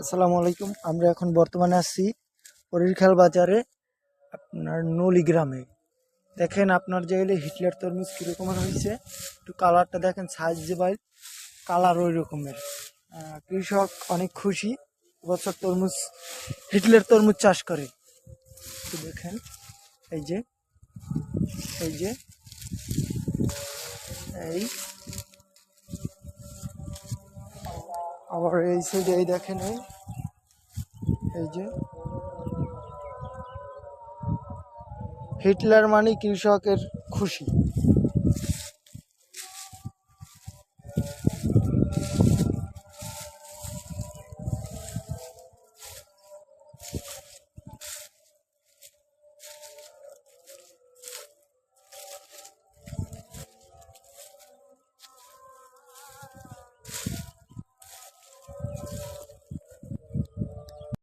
আসসালামু আলাইকুম। আমরা এখন বর্তমানে আছি পরিরখাল বাজারে আপনার নলি গ্রামে। দেখেন আপনার যে হিটলার তরমুজ কীরকম হয়েছে একটু কালারটা দেখেন সাইজ যে ভাই, কালার ওই রকমের। কৃষক অনেক খুশি বছর তরমুজ, হিটলার তরমুজ চাষ করে। একটু দেখেন, এই যে এই যে, এই আবার এই সাইডে এই দেখেন এই। যে। হিটলার মানে কৃষকের খুশি।